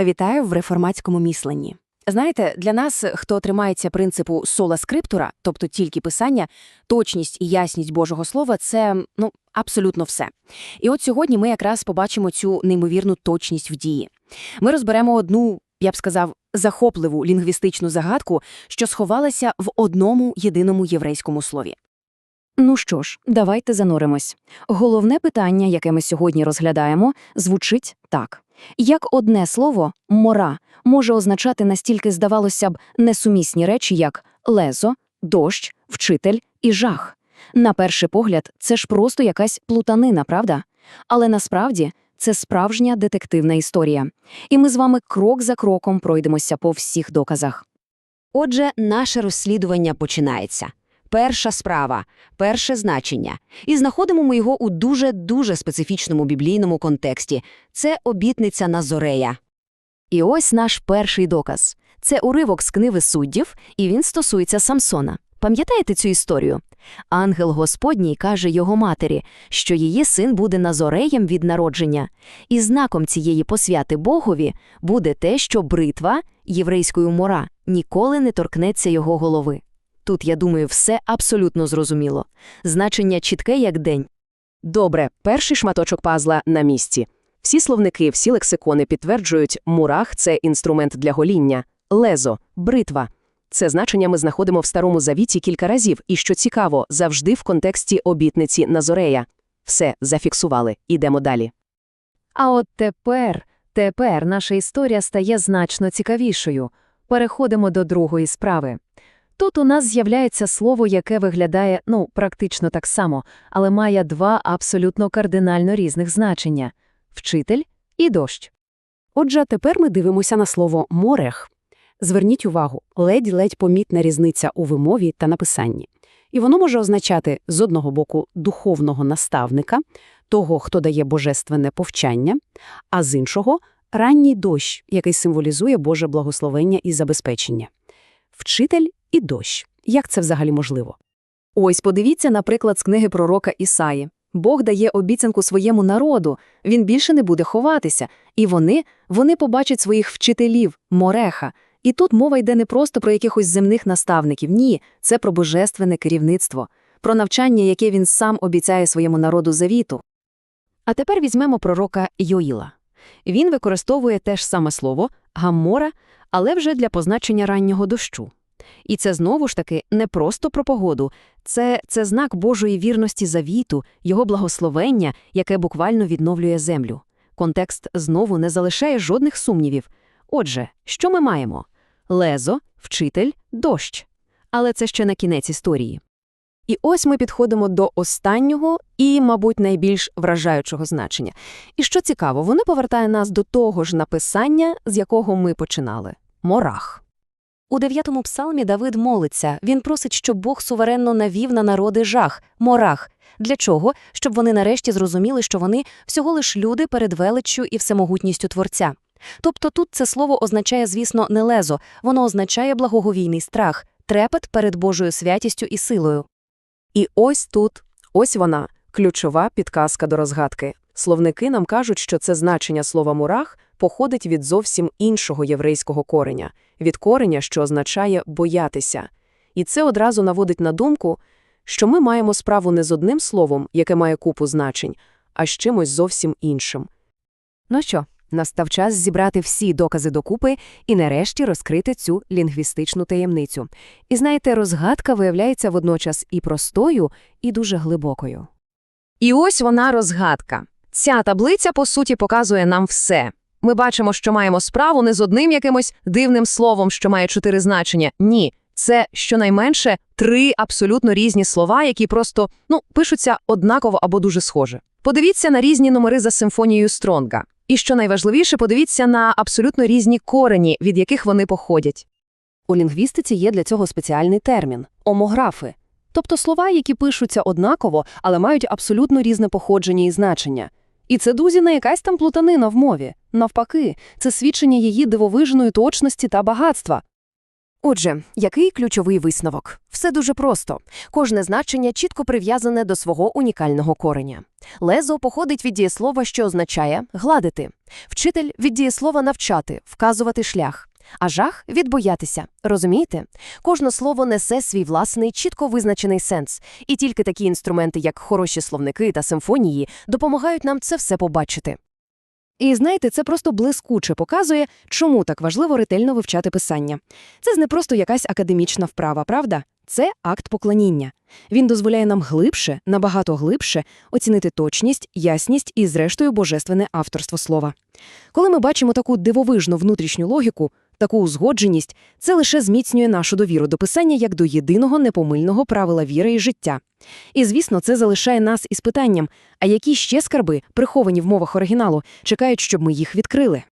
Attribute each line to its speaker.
Speaker 1: Вітаю в реформатському місленні. Знаєте, для нас, хто тримається принципу сола скриптура, тобто тільки писання, точність і ясність Божого Слова це ну абсолютно все. І от сьогодні ми якраз побачимо цю неймовірну точність в дії. Ми розберемо одну, я б сказав, захопливу лінгвістичну загадку, що сховалася в одному єдиному єврейському слові.
Speaker 2: Ну що ж, давайте зануримось. Головне питання, яке ми сьогодні розглядаємо, звучить так. Як одне слово «мора» може означати настільки, здавалося б, несумісні речі, як лезо, дощ, вчитель і жах? На перший погляд, це ж просто якась плутанина, правда? Але насправді це справжня детективна історія. І ми з вами крок за кроком пройдемося по всіх доказах.
Speaker 3: Отже, наше розслідування починається. Перша справа, перше значення. І знаходимо ми його у дуже-дуже специфічному біблійному контексті. Це обітниця Назорея.
Speaker 2: І ось наш перший доказ. Це уривок з книги суддів, і він стосується Самсона. Пам'ятаєте цю історію? Ангел Господній каже його матері, що її син буде назореєм від народження, і знаком цієї посвяти Богові буде те, що бритва, єврейською мора, ніколи не торкнеться його голови. Тут, я думаю, все абсолютно зрозуміло. Значення чітке, як день.
Speaker 4: Добре, перший шматочок пазла на місці. Всі словники, всі лексикони підтверджують, мурах – це інструмент для гоління, лезо, бритва. Це значення ми знаходимо в Старому Завіті кілька разів, і, що цікаво, завжди в контексті обітниці Назорея. Все, зафіксували, ідемо далі.
Speaker 5: А от тепер, тепер наша історія стає значно цікавішою. Переходимо до другої справи. Тут у нас з'являється слово, яке виглядає, ну, практично так само, але має два абсолютно кардинально різних значення – вчитель і дощ.
Speaker 1: Отже, тепер ми дивимося на слово «морех». Зверніть увагу, ледь-ледь помітна різниця у вимові та написанні. І воно може означати, з одного боку, духовного наставника, того, хто дає божественне повчання, а з іншого – ранній дощ, який символізує Боже благословення і забезпечення. Вчитель і дощ. Як це взагалі можливо?
Speaker 2: Ось подивіться, наприклад, з книги пророка Ісаї. Бог дає обіцянку своєму народу, він більше не буде ховатися, і вони, вони побачать своїх вчителів, мореха. І тут мова йде не просто про якихось земних наставників, ні, це про божественне керівництво, про навчання, яке він сам обіцяє своєму народу завіту. А тепер візьмемо пророка Йоїла. Він використовує те ж саме слово гаммора, але вже для позначення раннього дощу. І це знову ж таки не просто про погоду, це, це знак Божої вірності завіту, його благословення, яке буквально відновлює землю. Контекст знову не залишає жодних сумнівів. Отже, що ми маємо? Лезо, вчитель, дощ. Але це ще не кінець історії. І ось ми підходимо до останнього і, мабуть, найбільш вражаючого значення. І що цікаво, воно повертає нас до того ж написання, з якого ми починали – морах. У дев'ятому псалмі Давид молиться. Він просить, щоб Бог суверенно навів на народи жах, морах. Для чого? Щоб вони нарешті зрозуміли, що вони всього лиш люди перед величчю і всемогутністю Творця. Тобто тут це слово означає, звісно, не лезо, воно означає благоговійний страх, трепет перед Божою святістю і силою.
Speaker 4: І ось тут, ось вона, ключова підказка до розгадки. Словники нам кажуть, що це значення слова «мурах» походить від зовсім іншого єврейського кореня, від кореня, що означає «боятися». І це одразу наводить на думку, що ми маємо справу не з одним словом, яке має купу значень, а з чимось зовсім іншим.
Speaker 2: Ну що, настав час зібрати всі докази докупи і нарешті розкрити цю лінгвістичну таємницю. І знаєте, розгадка виявляється водночас і простою, і дуже глибокою.
Speaker 5: І ось вона розгадка. Ця таблиця, по суті, показує нам все. Ми бачимо, що маємо справу не з одним якимось дивним словом, що має чотири значення. Ні, це щонайменше три абсолютно різні слова, які просто ну, пишуться однаково або дуже схоже. Подивіться на різні номери за симфонією Стронга. І що найважливіше, подивіться на абсолютно різні корені, від яких вони походять.
Speaker 1: У лінгвістиці є для цього спеціальний термін – омографи. Тобто слова, які пишуться однаково, але мають абсолютно різне походження і значення. І це дузі не якась там плутанина в мові. Навпаки, це свідчення її дивовижної точності та багатства.
Speaker 6: Отже, який ключовий висновок? Все дуже просто. Кожне значення чітко прив'язане до свого унікального кореня. Лезо походить від дієслова, що означає гладити. Вчитель від дієслова навчати, вказувати шлях. А жах від боятися. Розумієте? Кожне слово несе свій власний, чітко визначений сенс. І тільки такі інструменти, як хороші словники та симфонії, допомагають нам це все побачити.
Speaker 2: І знаєте, це просто блискуче показує, чому так важливо ретельно вивчати писання. Це ж не просто якась академічна вправа, правда? Це акт поклоніння. Він дозволяє нам глибше, набагато глибше оцінити точність, ясність і, зрештою, божественне авторство слова. Коли ми бачимо таку дивовижну внутрішню логіку, таку узгодженість, це лише зміцнює нашу довіру до писання як до єдиного непомильного правила віри і життя. І, звісно, це залишає нас із питанням, а які ще скарби, приховані в мовах оригіналу, чекають, щоб ми їх відкрили.